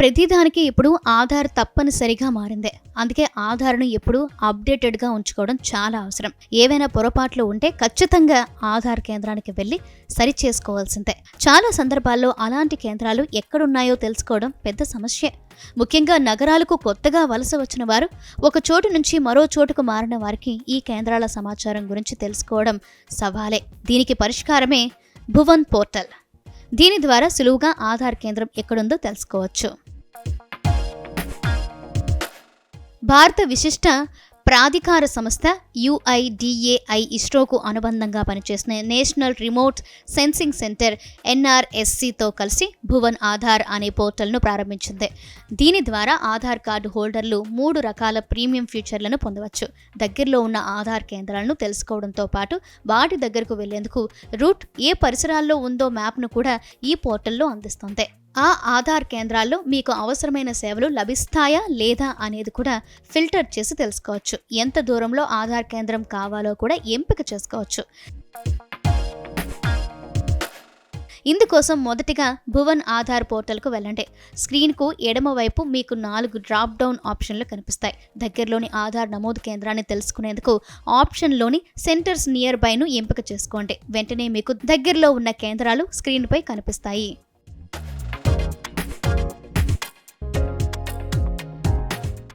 ప్రతిదానికి ఇప్పుడు ఆధార్ తప్పనిసరిగా మారిందే. అందుకే ఆధార్ను ఎప్పుడు అప్డేటెడ్గా ఉంచుకోవడం చాలా అవసరం. ఏవైనా పొరపాట్లు ఉంటే ఖచ్చితంగా ఆధార్ కేంద్రానికి వెళ్ళి సరి చేసుకోవాల్సిందే. చాలా సందర్భాల్లో అలాంటి కేంద్రాలు ఎక్కడున్నాయో తెలుసుకోవడం పెద్ద సమస్యే. ముఖ్యంగా నగరాలకు కొత్తగా వలస వచ్చిన వారు ఒక చోటు నుంచి మరో చోటుకు మారిన వారికి ఈ కేంద్రాల సమాచారం గురించి తెలుసుకోవడం సవాలే. దీనికి పరిష్కారమే భువన్ పోర్టల్. దీని ద్వారా సులువుగా ఆధార్ కేంద్రం ఎక్కడుందో తెలుసుకోవచ్చు. భారత విశిష్ట ప్రాధికార సంస్థ యుఐడిఏఐ ఇస్రోకు అనుబంధంగా పనిచేసిన నేషనల్ రిమోట్ సెన్సింగ్ సెంటర్ ఎన్ఆర్ఎస్సితో కలిసి భువన్ ఆధార్ అనే పోర్టల్ను ప్రారంభించింది. దీని ద్వారా ఆధార్ కార్డు హోల్డర్లు మూడు రకాల ప్రీమియం ఫీచర్లను పొందవచ్చు. దగ్గరలో ఉన్న ఆధార్ కేంద్రాలను తెలుసుకోవడంతో పాటు వాటి దగ్గరకు వెళ్ళేందుకు రూట్ ఏ పరిసరాల్లో ఉందో మ్యాప్ను కూడా ఈ పోర్టల్లో అందిస్తుంది. ఆ ఆధార్ కేంద్రాల్లో మీకు అవసరమైన సేవలు లభిస్తాయా లేదా అనేది కూడా ఫిల్టర్ చేసి తెలుసుకోవచ్చు. ఎంత దూరంలో ఆధార్ కేంద్రం కావాలో కూడా ఎంపిక చేసుకోవచ్చు. ఇందుకోసం మొదటిగా భువన్ ఆధార్ పోర్టల్కు వెళ్ళండి. స్క్రీన్కు ఎడమవైపు మీకు నాలుగు డ్రాప్ డౌన్ ఆప్షన్లు కనిపిస్తాయి. దగ్గరలోని ఆధార్ నమోదు కేంద్రాన్ని తెలుసుకునేందుకు ఆప్షన్లోని సెంటర్స్ నియర్ బైను ఎంపిక చేసుకోండి. వెంటనే మీకు దగ్గరలో ఉన్న కేంద్రాలు స్క్రీన్పై కనిపిస్తాయి.